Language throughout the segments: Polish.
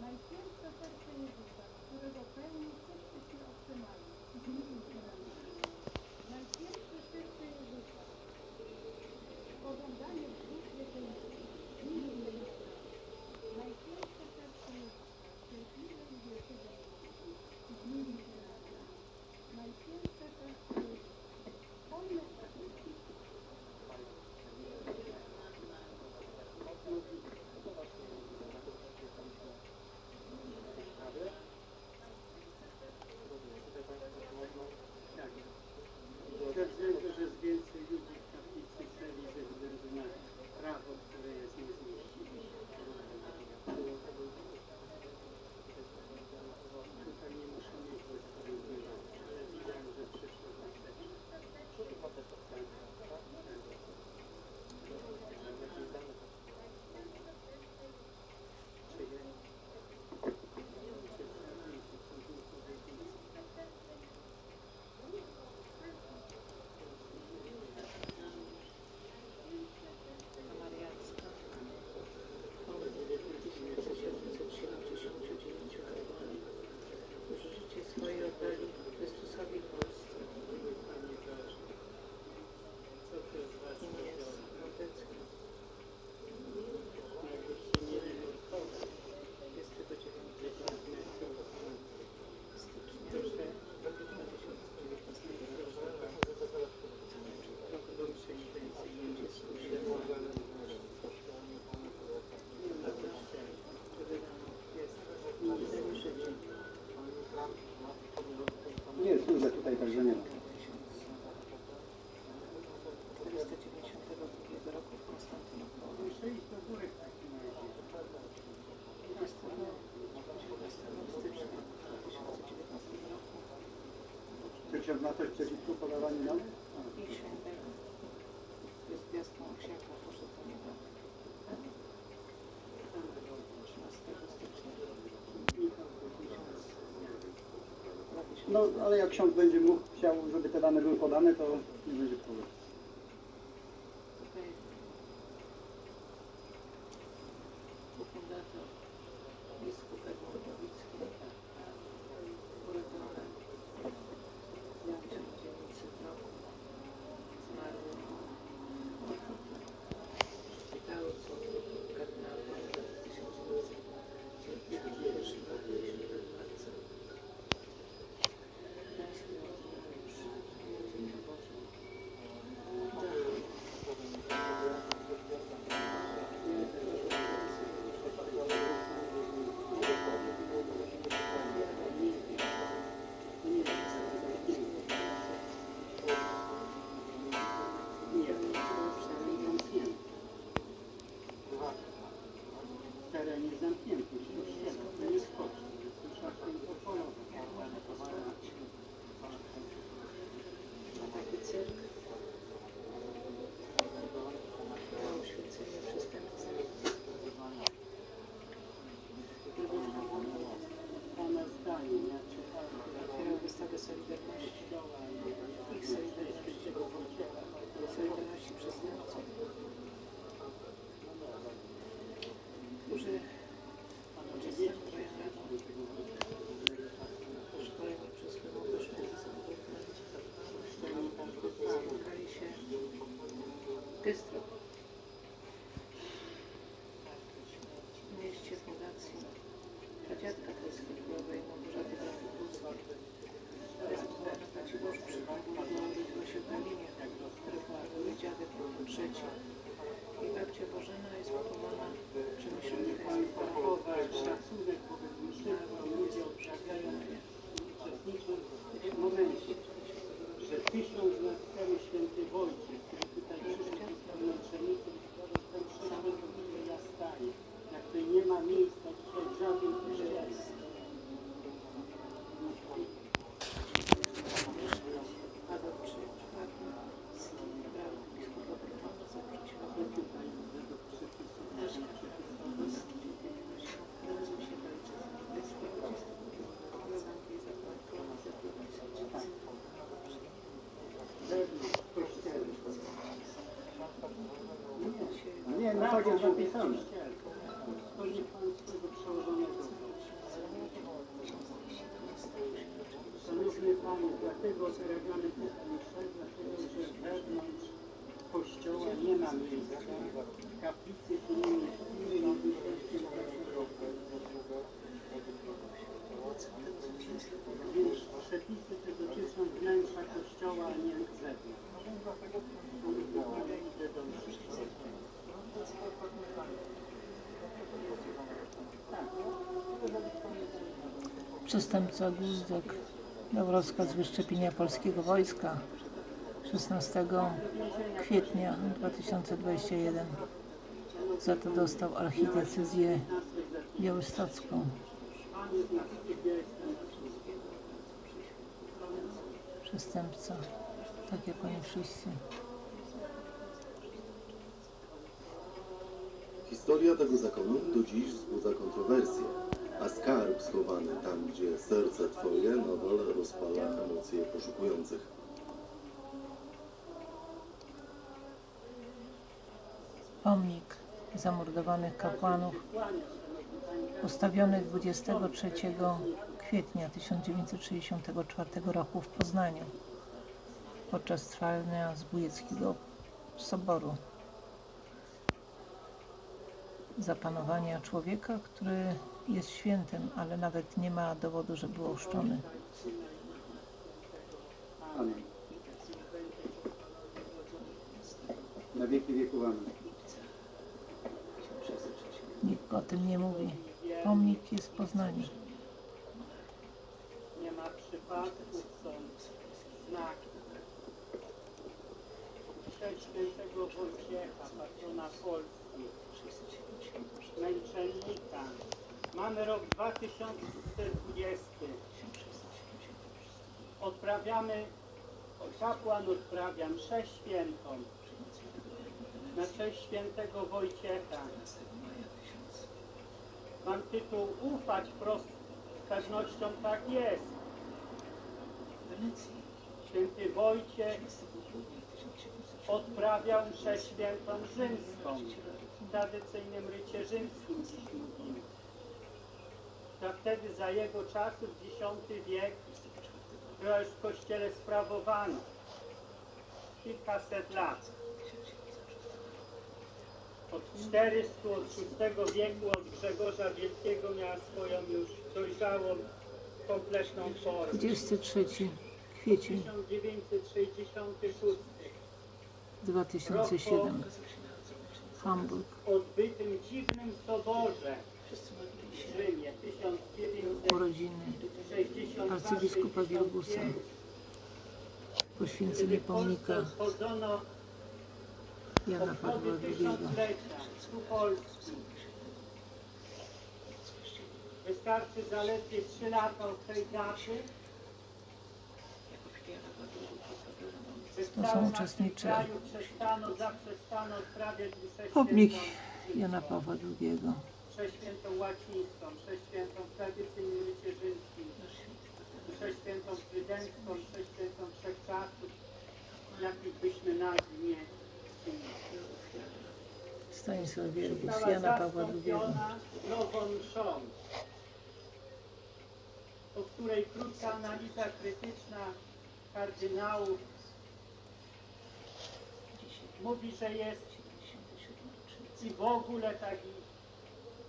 Найсильніша серце Єзуса, передопевні чистиці оптимальні. Найсильніше серце Єзуса, подання в дух єдиний. także nie 492 roku w Konstantynopolu. Chcecie na coś z Egiptu podawanie mamy? Ich świętego. Jest gwiazdką księga No, ale jak ksiądz będzie mógł, chciał, żeby te dane były podane, to nie będzie problemu. Sure, sure. tak jak zapisane. Przestępca Guzdek dał rozkaz wyszczepienia polskiego wojska 16 kwietnia 2021. Za to dostał archidecyzję białostocką. Przestępca, tak jak oni wszyscy. Historia tego zakonu do dziś wzbudza kontrowersje, a skarb schowany tam, gdzie serce Twoje nadal rozpala emocje poszukujących. Pomnik zamordowanych kapłanów postawiony 23 kwietnia 1964 roku w Poznaniu podczas trwania zbójeckiego soboru. Zapanowania człowieka, który jest świętym, ale nawet nie ma dowodu, że był ochrzczony. Amen. Na wieki wieków amen. Nikt o tym nie mówi. Pomnik jest w Poznaniu. Nie ma przypadków, są znaki. Chrzest świętego Wojciecha, patrona Polski, męczennika. Mamy rok 2020. Odprawiamy, kapłan odprawia mszę świętą na cześć świętego Wojciecha. Mam tytuł ufać prost, z tak jest. Święty Wojciech odprawiał mszę świętą rzymską, w tradycyjnym rycie rzymskim dziś. To wtedy za jego czasów, X wiek, była już w kościele sprawowana. Kilkaset lat. Od 400, od VI wieku, od Grzegorza Wielkiego miała swoją już dojrzałą, kompletną formę. 23 kwiecień 1966 2007 Hamburg. odbytym dziwnym soborze w Rzymie 1962 urodziny arcybiskupa Wielgusa, poświęcenie pomnika Jana Pawła II. Wystarczy zaledwie 3 lata od tej daty, To są mszę Pomnik. Jana Pawła II. Mszę świętą łacińską, mszę świętą tradycyjnym rycie rzymskim, mszę świętą trydencką, mszę świętą wszechczasów, jakich byśmy nazw nie. Stanisław Wielgus, Jana Pawła II. nową mszą, po której krótka analiza krytyczna kardynałów mówi, że jest i w ogóle tak i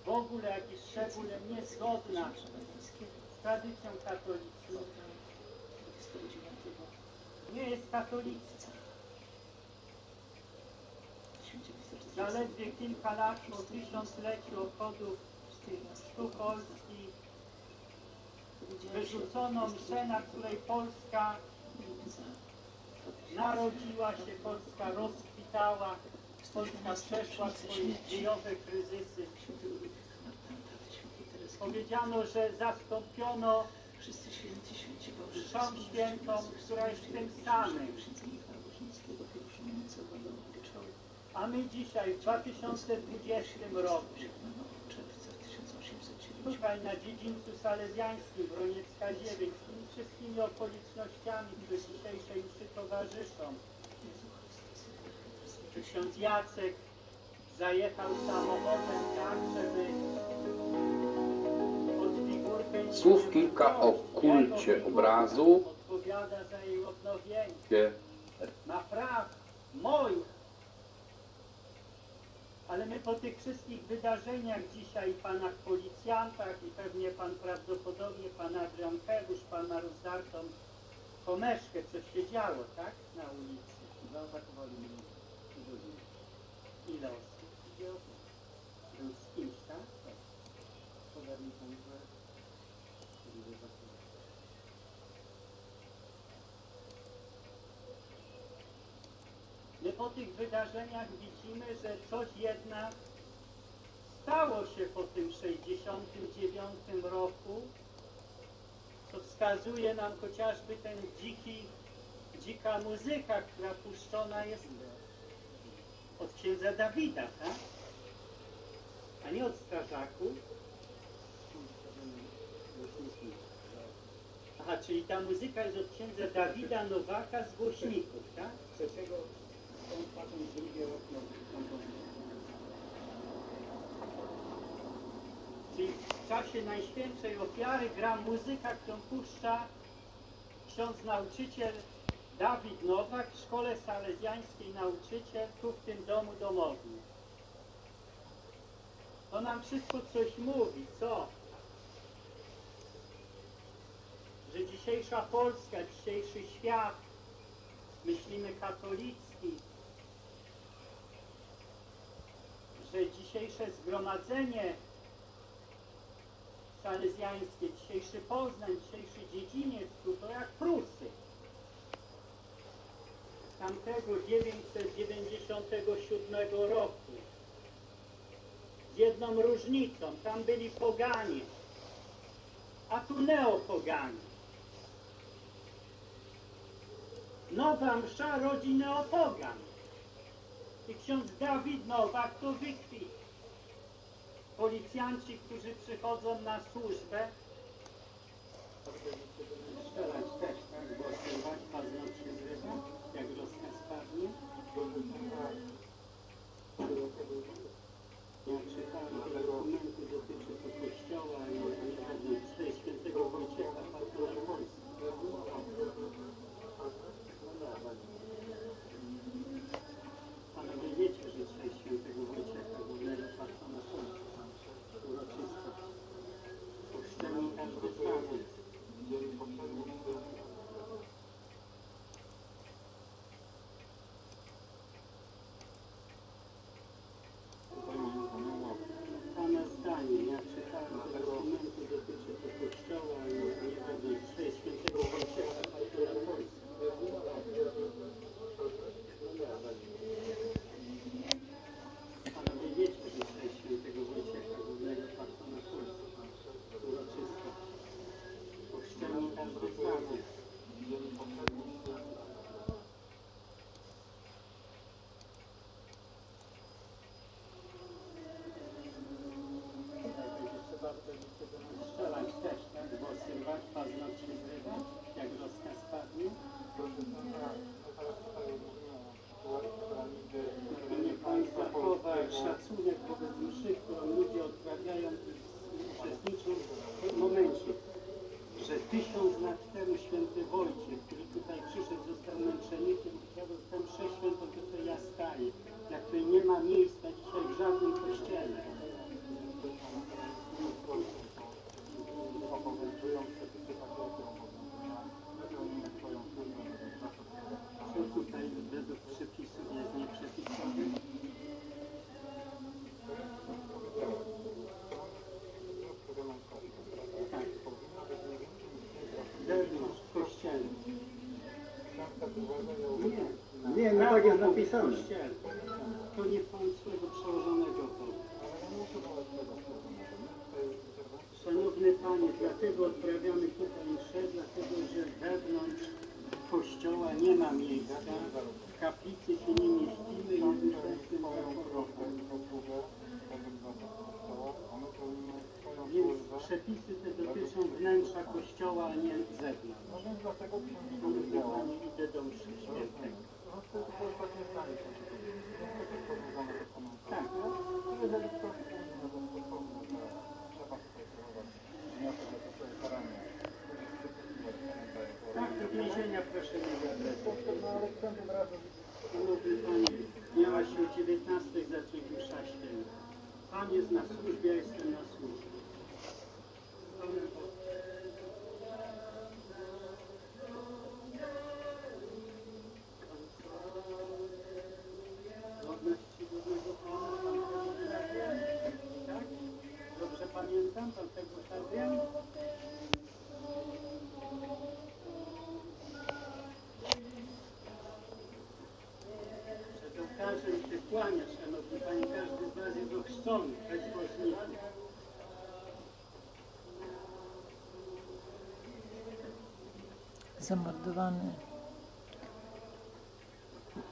w ogóle jak szczególnie niezgodna z tradycją katolicką. Nie jest katolicka. Zaledwie kilka lat po tysiącleciu obchodów Chrztu Polski wyrzucono mszę, na której Polska narodziła się, Polska rozkwitała, Polska przeszła swoje dziejowe kryzysy. Powiedziano, że zastąpiono mszą świętą, która jest tym samym. A my dzisiaj, w 2020 roku, tutaj na dziedzińcu salezjańskim Broniecka 9, z tymi wszystkimi okolicznościami, które dzisiejszej mszy towarzyszą, ksiądz Jacek zajechał samochodem tak, żeby Słów kilka o kulcie obrazu odpowiada za jej odnowienie. Kie? Ma praw moich. Ale my po tych wszystkich wydarzeniach dzisiaj, panach policjantach i pewnie pan prawdopodobnie, pan Adrian Hebusz, pan ma rozdartą komeszkę, co się działo, tak? Na ulicy. Zaatakowali mnie ludzi. Ile osób? Był z kimś, tak? Że po tych wydarzeniach widzimy, że coś jednak stało się po tym 69 roku, co wskazuje nam chociażby ten dziki, dzika muzyka, która puszczona jest od księdza Dawida, tak? A nie od strażaków. Aha, czyli ta muzyka jest od księdza Dawida Nowaka z głośników, tak? Trzeciego, w czasie Najświętszej Ofiary gra muzyka, którą puszcza ksiądz nauczyciel Dawid Nowak w szkole salezjańskiej nauczyciel tu w tym domu domowym. To nam wszystko coś mówi, co? Że dzisiejsza Polska, dzisiejszy świat, myślimy katolicki, że dzisiejsze zgromadzenie salezjańskie, dzisiejszy Poznań, dzisiejszy dziedziniec, tu to jak Prusy. Tamtego 997 roku. Z jedną różnicą, tam byli poganie, a tu neopoganie. Nowa msza rodzi neopogan. I ksiądz Dawid Nowak to wykwit. Policjanci, którzy przychodzą na służbę, tak jest napisane. w kościele. To nie pan swojego przełożonego powie. Szanowny Panie, dlatego odprawiamy tutaj mszę, dlatego że wewnątrz kościoła nie ma miejsca, w kaplicy się nie mieścimy i jesteśmy zachorowani. Więc przepisy te dotyczą wnętrza kościoła, a nie zewnątrz. Szanowny Panie, idę do mszy świętej. Tak. Tak, to więzienie następnym razem Szanowny Panie, miała się o 19 zacząć msza święta. Pan jest na służbie, ja jestem na służbie. Panem Bogiem. Godność czcigodnego Pana, Pan tego tak wie? Tak? Dobrze pamiętam, Pan tego tak wie? Przed ołtarzem się kłania, Szanowni Panie, każdy z nas bez woźników. zamordowany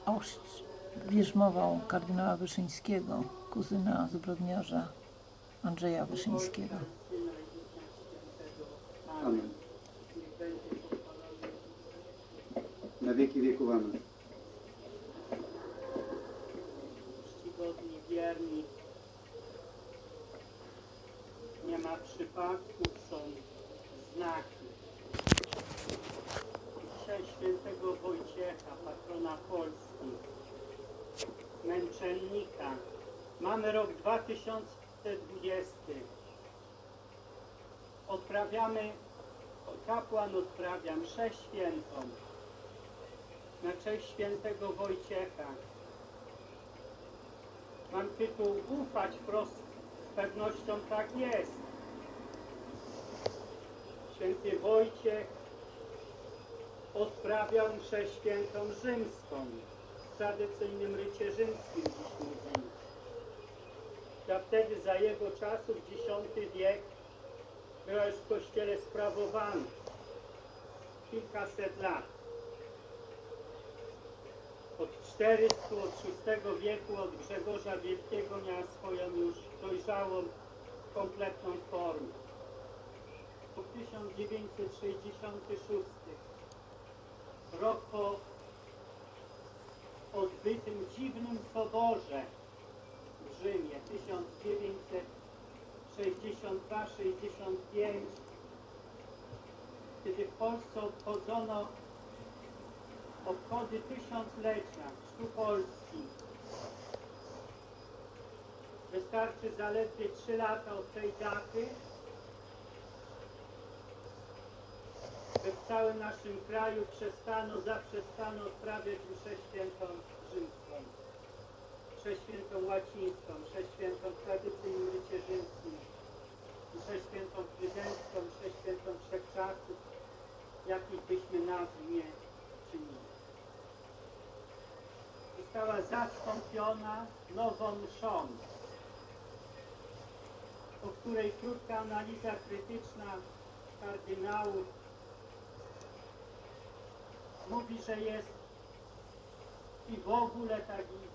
oszcz wierzmował kardynała Wyszyńskiego, kuzyna zbrodniarza Andrzeja Wyszyńskiego. Amen. Na wieki wieków amen. Przypadków, są znaki. Dzisiaj świętego Wojciecha, patrona Polski, męczennika. Mamy rok 2020. Odprawiamy, kapłan odprawia mszę świętą na cześć świętego Wojciecha. Mam tytuł ufać wprost, z pewnością tak jest. Święty Wojciech odprawiał mszę świętą rzymską, w tradycyjnym rycie rzymskim dziś mówimy. A wtedy za jego czasów, X wiek, była już w kościele sprawowana. Kilkaset lat. Od 400, od VI wieku, od Grzegorza Wielkiego miała swoją już dojrzałą, kompletną formę. Po 1966 rok po odbytym dziwnym soborze w Rzymie 1962-65 kiedy w Polsce obchodzono obchody tysiąclecia chrztu Polski. Wystarczy zaledwie trzy lata od tej daty, by w całym naszym kraju przestano, zaprzestano odprawiać mszę świętą rzymską, mszę świętą łacińską, mszę świętą w tradycyjnym rycie rzymskim, mszę świętą trydencką, mszę świętą wszechczasów, jakich byśmy nazw nie czynili. Została zastąpiona nową mszą, po której krótka analiza krytyczna kardynałów mówi, że jest i w ogóle tak i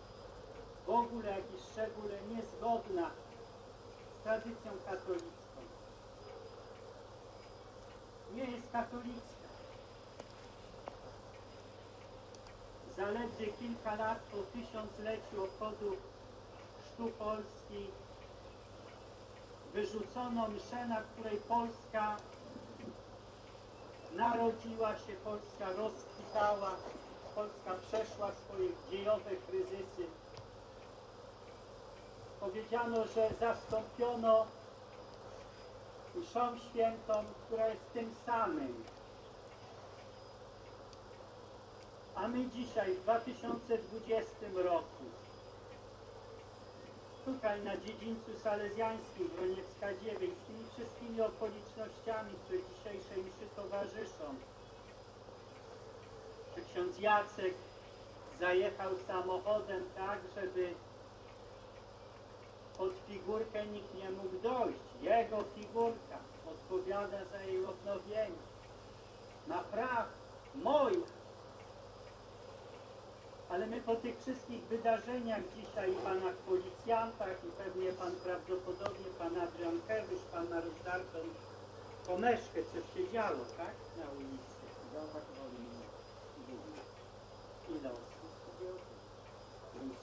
w ogóle, jak i szczególe niezgodna z tradycją katolicką. Nie jest katolicka. Zaledwie kilka lat po tysiącleciu obchodów chrztu Polski wyrzucono mszę, na której Polska narodziła się, Polska rozkwitała, Polska przeszła swoje dziejowe kryzysy. Powiedziano, że zastąpiono mszą świętą, która jest tym samym. A my dzisiaj, w 2020 roku, tutaj na dziedzińcu salezjańskim Broniecka 9, z tymi wszystkimi okolicznościami, które dzisiejszej mszy towarzyszą, że ksiądz Jacek zajechał samochodem tak, żeby pod figurkę nikt nie mógł dojść. Jego figurka odpowiada za jej odnowienie. Ma praw moich. Ale my po tych wszystkich wydarzeniach dzisiaj, i panach policjantach, i pewnie pan prawdopodobnie, pan Adrian Kewicz, pan ma rozdartą komeszkę, co się działo, tak? Na ulicy. Ile osób?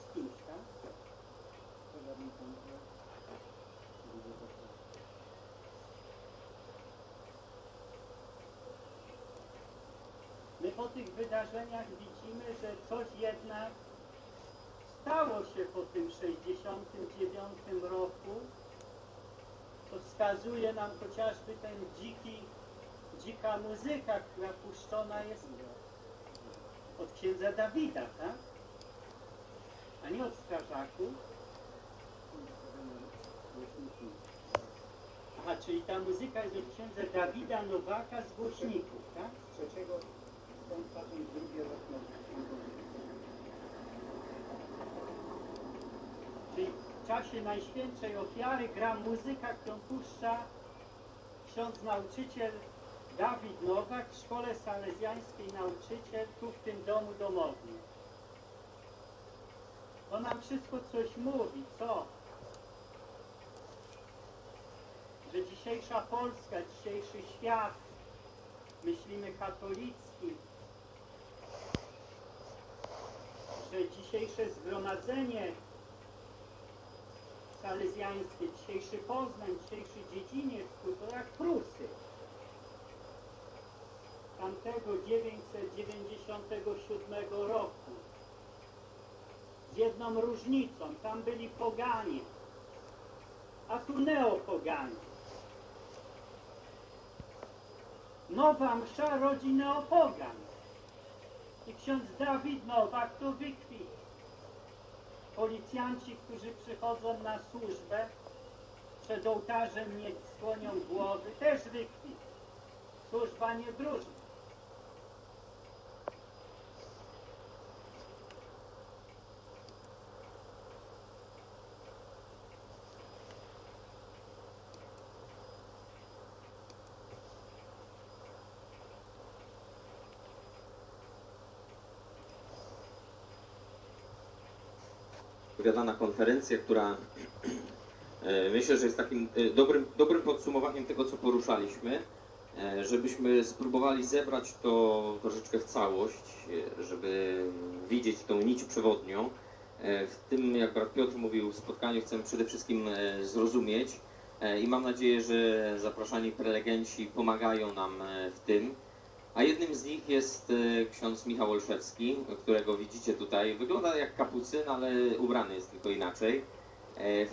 Z kimś, tak? Po tych wydarzeniach widzimy, że coś jednak stało się po tym 69 roku. To wskazuje nam chociażby ten dziki, dzika muzyka, która puszczona jest od księdza Dawida, tak? A nie od strażaków. Aha, czyli ta muzyka jest od księdza Dawida Nowaka z głośników, tak? Trzeciego, W czasie Najświętszej Ofiary gra muzyka, którą puszcza ksiądz nauczyciel Dawid Nowak w szkole salezjańskiej nauczyciel tu w tym domu domowym. To nam wszystko coś mówi, co? Że dzisiejsza Polska, dzisiejszy świat, myślimy katolicki, że dzisiejsze zgromadzenie salezjańskie, dzisiejszy Poznań, dzisiejszy dziedziniec, to jak Prusy. Tamtego 997 roku. Z jedną różnicą, tam byli poganie, a tu neopoganie. Nowa msza rodzi neopogan. I ksiądz Dawid Nowak to wykwit policjanci, którzy przychodzą na służbę, przed ołtarzem nie skłonią głowy, też wykwit. Służba nie drużba. Wypowiadana konferencja, która e, myślę, że jest takim e, dobrym, dobrym podsumowaniem tego, co poruszaliśmy, e, żebyśmy spróbowali zebrać to troszeczkę w całość, żeby widzieć tą nić przewodnią. W tym, jak brat Piotr mówił, spotkaniu chcemy przede wszystkim zrozumieć i mam nadzieję, że zapraszani prelegenci pomagają nam w tym. A jednym z nich jest e, ksiądz Michał Olszewski, którego widzicie tutaj. Wygląda jak kapucyn, ale ubrany jest tylko inaczej. E,